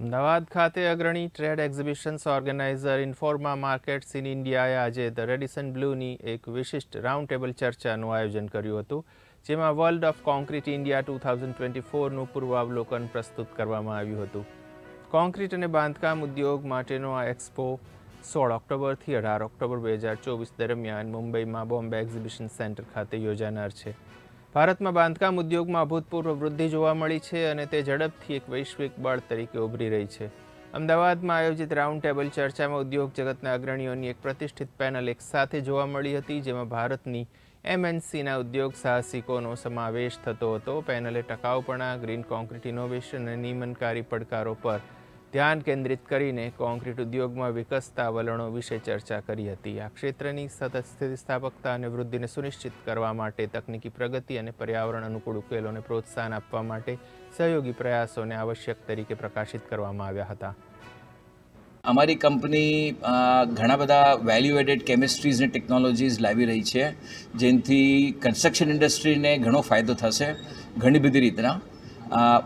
અમદાવાદ ખાતે અગ્રણી trade exhibitions organiser Informa Markets in ઇન્ડિયાએ આજે ધ રેડિસન બ્લુની એક વિશિષ્ટ રાઉન્ડ ટેબલ ચર્ચાનું આયોજન કર્યું હતું, જેમાં world of concrete India two thousand twenty ફોરનું પૂર્વાવલોકન પ્રસ્તુત કરવામાં આવ્યું હતું. કોન્ક્રીટ અને બાંધકામ ઉદ્યોગ માટેનો આ એક્સપો સોળ ઓક્ટોબરથી અઢાર ઓક્ટોબર બે હજાર ચોવીસ દરમિયાન મુંબઈમાં બોમ્બે એક્ઝિબિશન સેન્ટર ખાતે યોજાનાર છે. ભારતમાં બાંધકામ ઉદ્યોગમાં અભૂતપૂર્વ વૃદ્ધિ જોવા મળી છે અને તે ઝડપથી એક વૈશ્વિક બળ તરીકે ઉભરી રહી છે. અમદાવાદમાં આયોજિત રાઉન્ડ ટેબલ ચર્ચામાં ઉદ્યોગ જગતના અગ્રણીઓની એક પ્રતિષ્ઠિત પેનલ એક સાથે જોવા મળી હતી, જેમાં ભારતની એમએનસીના ઉદ્યોગ સાહસિકોનો સમાવેશ થતો હતો. પેનલે ટકાઉપણા ગ્રીન કોન્ક્રીટ ઇનોવેશન અને નિયમનકારી પડકારો પર ધ્યાન કેન્દ્રિત કરીને કોન્ક્રીટ ઉદ્યોગમાં વિકસતા વલણો વિશે ચર્ચા કરી હતી. આ ક્ષેત્રની સતત સ્થિતિસ્થાપકતા અને વૃદ્ધિને સુનિશ્ચિત કરવા માટે તકનીકી પ્રગતિ અને પર્યાવરણ અનુકૂળ ઉકેલોને પ્રોત્સાહન આપવા માટે સહયોગી પ્રયાસોને આવશ્યક તરીકે પ્રકાશિત કરવામાં આવ્યા હતા. અમારી કંપની ઘણા બધા વેલ્યુ એડેડ કેમિસ્ટ્રીઝ અને ટેકનોલોજીસ લાવી રહી છે, જેનાથી કન્સ્ટ્રક્શન ઇન્ડસ્ટ્રીને ઘણો ફાયદો થશે ઘણી બધી રીતના.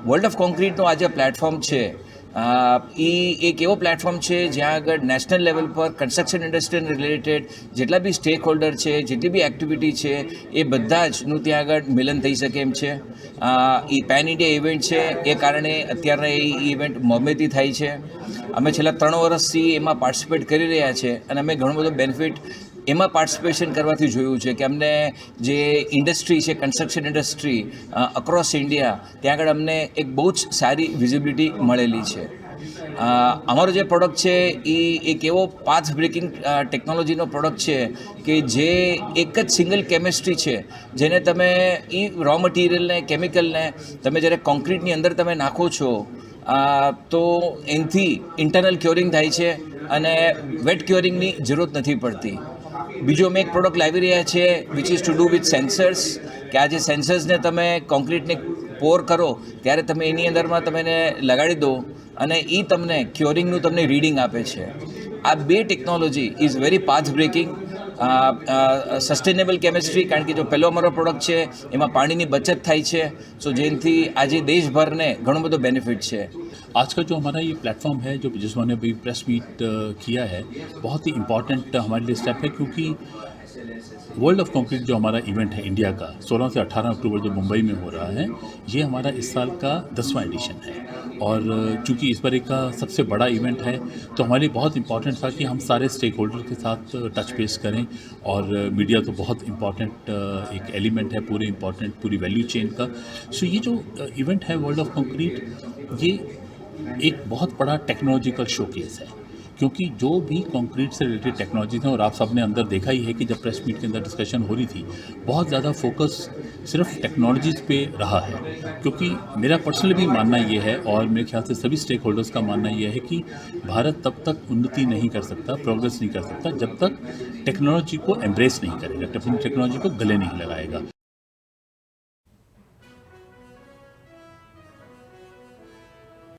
વર્લ્ડ ઓફ કોન્ક્રીટનો આજે પ્લેટફોર્મ છે એ એક એવો પ્લેટફોર્મ છે જ્યાં આગળ નેશનલ લેવલ પર કન્સ્ટ્રક્શન ઇન્ડસ્ટ્રીને રિલેટેડ જેટલા બી સ્ટેક હોલ્ડર છે, જેટલી બી એક્ટિવિટી છે, એ બધા જનું ત્યાં આગળ મિલન થઈ શકે એમ છે. એ પેન ઇન્ડિયા ઇવેન્ટ છે, એ કારણે અત્યારના એ ઇવેન્ટ મોમેથી થાય છે. અમે છેલ્લા ત્રણ વર્ષથી એમાં પાર્ટિસિપેટ કરી રહ્યા છે અને અમે ઘણો બધો બેનિફિટ એમાં પાર્ટિસિપેશન કરવાથી જોયું છે કે અમને જે ઇન્ડસ્ટ્રી છે કન્સ્ટ્રક્શન ઇન્ડસ્ટ્રી અક્રોસ ઇન્ડિયા ત્યાં આગળ અમને એક બહુ જ સારી વિઝિબિલિટી મળેલી છે. અમારો જે પ્રોડક્ટ છે એ એક એવો પાથ બ્રેકિંગ ટેકનોલોજીનો પ્રોડક્ટ છે કે જે એક જ સિંગલ કેમિસ્ટ્રી છે, જેને તમે એ રો મટીરિયલને કેમિકલને તમે જ્યારે કોન્ક્રીટની અંદર તમે નાખો છો તો એનાથી ઇન્ટરનલ ક્યોરિંગ થાય છે અને વેટ ક્યોરિંગની જરૂરત નથી પડતી. બીજો અમે એક પ્રોડક્ટ લાવી રહ્યા છીએ which is to do with sensors કે આ જે સેન્સર્સને તમે કોન્ક્રીટને પોર કરો, ત્યારે તમે એની અંદરમાં તમે એને લગાડી દો અને એ તમને ક્યોરિંગનું તમને રીડિંગ આપે છે. આ બે technology is very path breaking sustainable chemistry કારણ કે જો પહેલો અમારો પ્રોડક્ટ છે એમાં પાણીની બચત થાય છે સો જેનાથી આજે દેશભરને ઘણો બધો બેનિફિટ છે आज का जो हमारा ये प्लेटफॉर्म है जो जिसने अभी प्रेस मीट अ, किया है बहुत ही इम्पॉर्टेंट हमारे लिए स्टेप है क्योंकि वर्ल्ड ऑफ़ कंक्रीट जो हमारा इवेंट है इंडिया का 16 से 18 अक्टूबर जो मुंबई में हो रहा है, ये हमारा इस साल का दसवां एडिशन है। और चूँकि इस बार का सबसे बड़ा इवेंट है तो हमारे लिए बहुत इंपॉर्टेंट था कि हम सारे स्टेक होल्डर के साथ टच बेस करें और मीडिया तो बहुत इंपॉर्टेंट एक एलिमेंट है पूरे इंपॉर्टेंट पूरी वैल्यू चेन का। सो ये जो इवेंट है वर्ल्ड ऑफ़ कंक्रीट ये एक बहुत बड़ा टेक्नोलॉजिकल शोकेस है। क्योंकि जो भी कंक्रीट से रिलेटेड टेक्नोलॉजीज़ हैं और आप सबने अंदर देखा ही है कि जब प्रेस मीट के अंदर डिस्कशन हो रही थी, बहुत ज़्यादा फोकस सिर्फ़ टेक्नोलॉजीज़ पे रहा है। क्योंकि मेरा पर्सनल भी मानना ये है और मेरे ख्याल से सभी स्टेक होल्डर्स का मानना यह है कि भारत तब तक उन्नति नहीं कर सकता प्रोग्रेस नहीं कर सकता, जब तक टेक्नोलॉजी को एम्ब्रेस नहीं करेगा टेक्नोलॉजी को गले नहीं लगाएगा।